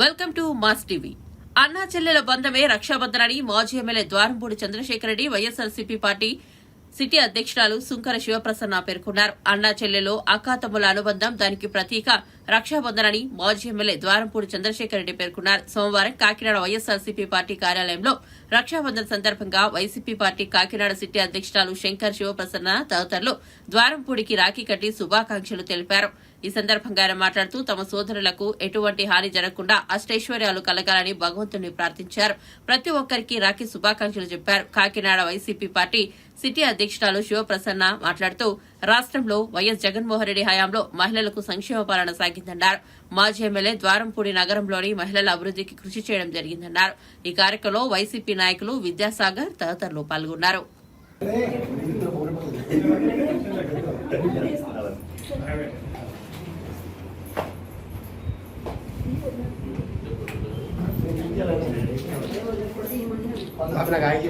Welcome to mass TV. అన్నా చెల్లెల బంధమే రక్షాబంధనని మాజీ MLA Dwarampudi Chandrasekhar Reddy YSRCP party city అధ్యక్షురాలు సుంకర శివప్రసన్న పేర్కొన్నారు. అన్నా చెల్లెలో అక్కాతమ్ముల అనుబంధం దానికి ప్రతీక రక్షాబంధనని మాజీ ఎమ్మెల్యే ద్వారంపూడి చంద్రశేఖర్ రెడ్డి పేర్కొన్నారు. సోమవారం కాకినాడ వైఎస్ఆర్సీపీ పార్టీ కార్యాలయంలో రక్షాబంధన్ సందర్భంగా వైసీపీ పార్టీ కాకినాడ సిటీ అధ్యక్షురాలు శంకర్ శివప్రసన్న తదితరులు ద్వారంపూడికి రాఖీ కట్టి శుభాకాంక్షలు తెలిపారు. ఈ సందర్భంగా ఆయన మాట్లాడుతూ తమ సోదరులకు ఎటువంటి హాని జరగకుండా అష్టైశ్వర్యాలు కలగాలని భగవంతుని ప్రార్థించారు. ప్రతి ఒక్కరికి రాఖీ శుభాకాంక్షలు చెప్పారు. కాకినాడ వైసీపీ పార్టీ సిటీ అధ్యక్షురాలు శివప్రసన్న మాట్లాడుతూ రాష్ట్రంలో వైఎస్ జగన్మోహన్ రెడ్డి హయాంలో మహిళలకు సంక్షేమ పాలన సాగిందన్నారు. మాజీ ఎమ్మెల్యే ద్వారంపూడి నగరంలోని మహిళల అభివృద్ధికి కృషి చేయడం జరిగిందన్నారు. ఈ కార్యక్రమంలో వైసీపీ నాయకులు విద్యాసాగర్ తదితరులు పాల్గొన్నారు. अपना गाय की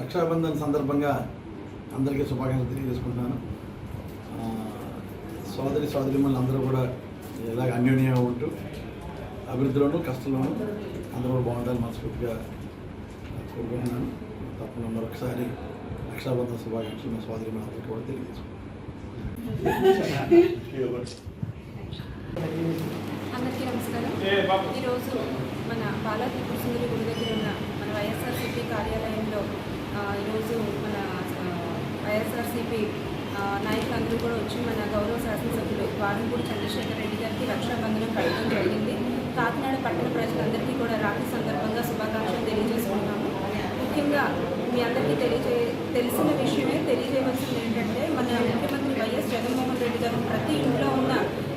రక్షాబంధన్ సందర్భంగా అందరికీ శుభాకాంక్షలు తెలియజేసుకుంటున్నాను. సోదరి సోదరిమల్ని అందరూ కూడా ఇలాగ అన్యోన్యంగా ఉంటూ అభివృద్ధిలోనూ కష్టంలోనూ అందరూ కూడా బాగుండాలని మనస్ఫూర్తిగా కోరుకుంటున్నాను. తప్పకుండా మరొకసారి రక్షాబంధన్ శుభాకాంక్షలు మా సోదరి అందరికీ కూడా అందరికీ నమస్కారం. ఈరోజు మన బాలాజీ కుసుందరి గుడి దగ్గర ఉన్న మన వైఎస్ఆర్సీపీ కార్యాలయంలో ఈరోజు మన వైఎస్ఆర్సీపీ నాయకులందరూ కూడా వచ్చి మన గౌరవ శాసనసభ్యులు వారంపూడి చంద్రశేఖర్ రెడ్డి గారికి రక్షాబంధనం కట్టడం జరిగింది. కాకినాడ పట్టణ ప్రజలందరికీ కూడా రాఖీ సందర్భంగా శుభాకాంక్షలు తెలియజేసుకుంటున్నాము ముఖ్యంగా మీ అందరికీ తెలియజే తెలిసిన విషయమే తెలియజేయవలసింది ఏంటంటే మన ముఖ్యమంత్రి వైఎస్ జగన్మోహన్ రెడ్డి గారు ప్రతి ఇంట్లో ఉన్న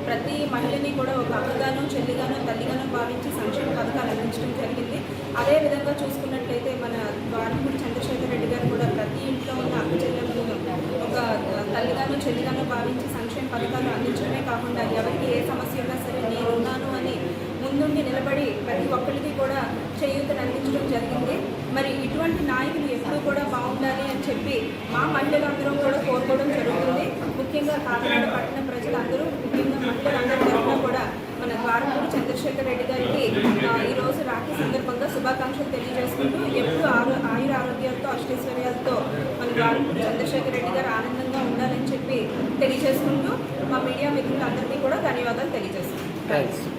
ప్రతి మహిళని కూడా ఒక అక్కగానో చెల్లిగానో తల్లిగానో భావించి సంక్షేమ పథకాలు అందించడం జరిగింది. అదే విధంగా చూసుకున్నట్లయితే మన ద్వారంపూడి చంద్రశేఖర్ రెడ్డి గారు కూడా ప్రతి ఇంట్లో ఉన్న అక్క చెల్లెలను ఒక తల్లిగానో చెల్లిగానో భావించి సంక్షేమ పథకాలు అందించడమే కాకుండా ఎవరికి ఏ సమస్య ఉన్నా సరే నేనున్నాను అని ముందుండి నిలబడి ప్రతి ఒక్కరికి కూడా చేయూతను అందించడం జరిగింది. మరి ఇటువంటి నాయకులు ఎప్పుడూ కూడా బాగుండాలి అని చెప్పి మా మహిళలందరం కూడా కోరుకోవడం జరుగుతుంది. ముఖ్యంగా కాకినాడ పట్టణ ప్రజలందరూ ముఖ్యంగా మహిళలందరూ కూడా మన ద్వారంపూడి చంద్రశేఖర్ రెడ్డి గారికి ఈరోజు రాఖీ సందర్భంగా శుభాకాంక్షలు తెలియజేసుకుంటూ ఎప్పుడు ఆరు ఆయుర ఆరోగ్యాలతో అష్టైశ్వర్యాలతో మన ద్వారంపూడి చంద్రశేఖర్ రెడ్డి గారు ఆనందంగా ఉండాలని చెప్పి తెలియజేసుకుంటూ మా మీడియా మిత్రులందరికీ కూడా ధన్యవాదాలు తెలియజేస్తున్నాను